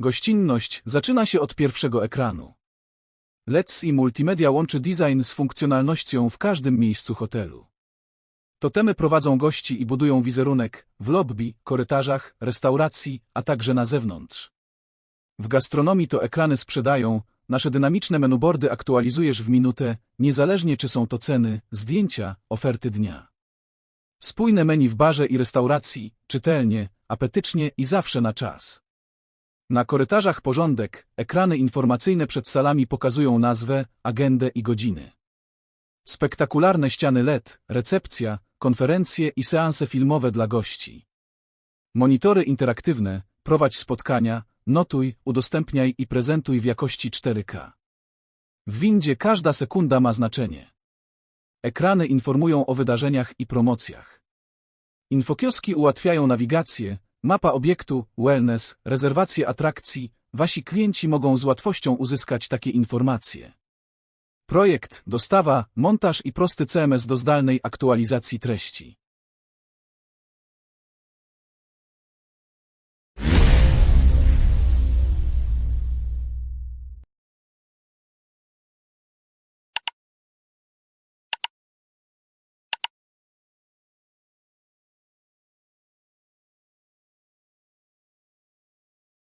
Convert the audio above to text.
Gościnność zaczyna się od pierwszego ekranu. Let's i Multimedia łączy design z funkcjonalnością w każdym miejscu hotelu. Totemy prowadzą gości i budują wizerunek w lobby, korytarzach, restauracji, a także na zewnątrz. W gastronomii to ekrany sprzedają, nasze dynamiczne menuboardy aktualizujesz w minutę, niezależnie czy są to ceny, zdjęcia, oferty dnia. Spójne menu w barze i restauracji, czytelnie, apetycznie i zawsze na czas. Na korytarzach porządek, ekrany informacyjne przed salami pokazują nazwę, agendę i godziny. Spektakularne ściany LED, recepcja, konferencje i seanse filmowe dla gości. Monitory interaktywne, prowadź spotkania, notuj, udostępniaj i prezentuj w jakości 4K. W windzie każda sekunda ma znaczenie. Ekrany informują o wydarzeniach i promocjach. Infokioski ułatwiają nawigację, mapa obiektu, wellness, rezerwacje atrakcji. Wasi klienci mogą z łatwością uzyskać takie informacje. Projekt, dostawa, montaż i prosty CMS do zdalnej aktualizacji treści.